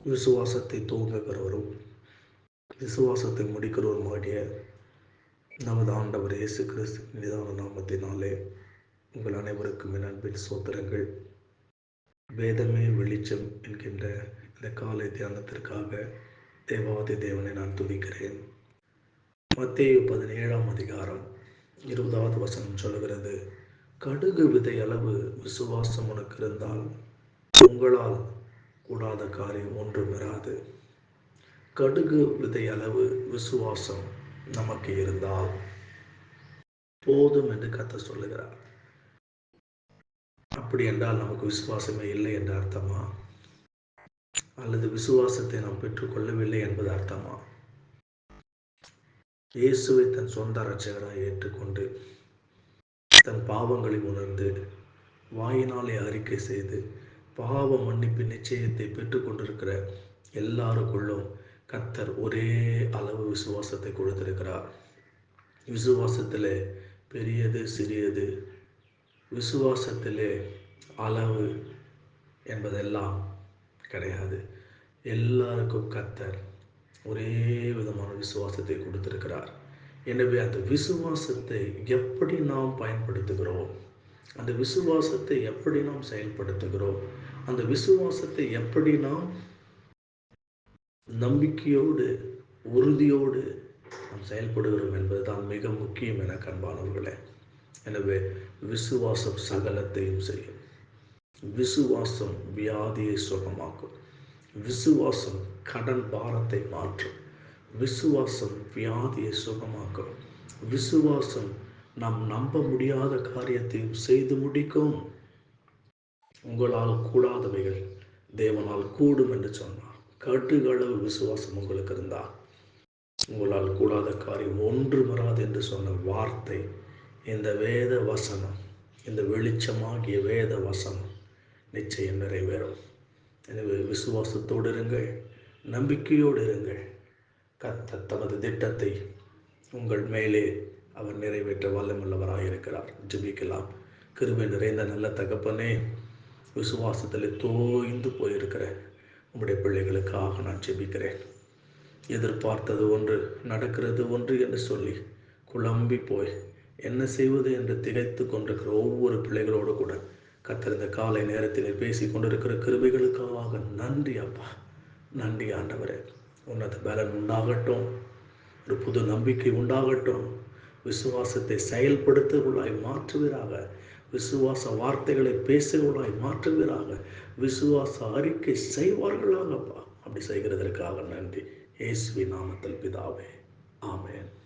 விசுவாசத்தை துவங்குகிறவரும் விசுவாசத்தை முடிக்கிறவருமாகிய நமது ஆண்டவர் இயேசு கிறிஸ்து நிதான நாமத்தினாலே உங்கள் அனைவருக்கும் என் அன்பின் சோத்திரங்கள். வேதமே வெளிச்சம் என்கின்ற இந்த காலை தியானத்திற்காக தேவாதி தேவனை நான் துதிக்கிறேன். மத்திய பதினேழாம் அதிகாரம் இருபதாவது வசனம் சொல்கிறது கடுகு விதை அளவு விசுவாசம் உனக்கு இருந்தால் உங்களால் கூடாத காரியம் ஒன்றும் வராது. கடுகு விதை அளவு விசுவாசம் நமக்கு இருந்தால் போதும் என்று கத்த சொல்லுகிறார். அப்படி என்றால் நமக்கு விசுவாசமே இல்லை என்று அர்த்தமா? அல்லது விசுவாசத்தை நாம் பெற்றுக்கொள்ளவில்லை என்பது அர்த்தமா? இயேசுவை தன் சொந்த ரட்சகராக ஏற்றுக்கொண்டு தன் பாவங்களை உணர்ந்து வாயினாலே அறிக்கை செய்து பாவ மன்னிப்பு நிச்சயத்தை பெற்றுக்கொண்டிருக்கிற எல்லாருக்குள்ளும் கத்தர் ஒரே அளவு விசுவாசத்தை கொடுத்திருக்கிறார். விசுவாசத்தில் பெரியது சிறியது. விசுவாசத்திலே அளவு என்பதெல்லாம் கிடையாது. எல்லாருக்கும் கத்தர் ஒரே விதமான விசுவாசத்தை கொடுத்திருக்கிறார். எனவே அந்த விசுவாசத்தை எப்படி நாம் பயன்படுத்துகிறோம்? அந்த விசுவாசத்தை எப்படி நாம் செயல்படுத்துகிறோம்? அந்த விசுவாசத்தை எப்படி நாம் நம்பிக்கையோடு உறுதியோடு நாம் செயல்படுகிறோம் என்பதுதான் மிக முக்கியம் என கண்பானவர்களே. எனவே விசுவாசம் சகலத்தையும் செய்யும். விசுவாசம் வியாதியை சுகமாக்கும். விசுவாசம் கடன் பாரத்தை மாற்றும். விசுவாசம் வியாதியை சுகமாக்கும். விசுவாசம் நாம் நம்ப முடியாத காரியத்தையும் செய்து முடிக்கும். உங்களால் கூடாதவைகள் தேவனால் கூடும் என்று சொன்னார். கட்டுகளவு விசுவாசம் உங்களுக்கு இருந்தால் உங்களால் கூடாத காரியம் ஒன்று வராது என்று சொன்ன வார்த்தை இந்த வேத வசனம் இந்த வெளிச்சமாகிய வேத வசனம் நிச்சயம் நிறைவேறும். எனவே விசுவாசத்தோடு இருங்கள் நம்பிக்கையோடு இருங்கள். கத்த தமது திட்டத்தை உங்கள் மேலே அவர் நிறைவேற்ற வல்லமுள்ளவராக இருக்கிறார். ஜெபிக்கலாம். கிருபை நிறைந்த நல்ல தகப்பனே விசுவாசத்தில் தோய்ந்து போயிருக்கிற உங்களுடைய பிள்ளைகளுக்காக நான் ஜெபிக்கிறேன். எதிர்பார்த்தது ஒன்று நடக்கிறது ஒன்று என்று சொல்லி குழம்பி போய் என்ன செய்வது என்று திகைத்து கொண்டிருக்கிற ஒவ்வொரு பிள்ளைகளோடு கூட கத்திருந்த காலை நேரத்தில் பேசி கொண்டிருக்கிற கிருபைகளுக்காக நன்றி அப்பா. நன்றி ஆண்டவரே. உன்னது பலன் உண்டாகட்டும். ஒரு புது நம்பிக்கை உண்டாகட்டும். விசுவாசத்தை செயல்படுத்துவர்களாய் மாற்றுவீராக. விசுவாச வார்த்தைகளை பேசுகிறவர்களாய் மாற்றுவீராக. விசுவாச அறிக்கை செய்வார்களாகப்பா. அப்படி செய்கிறதற்காக நன்றி. இயேசுவி நாமத்தில் பிதாவே. ஆமேன்.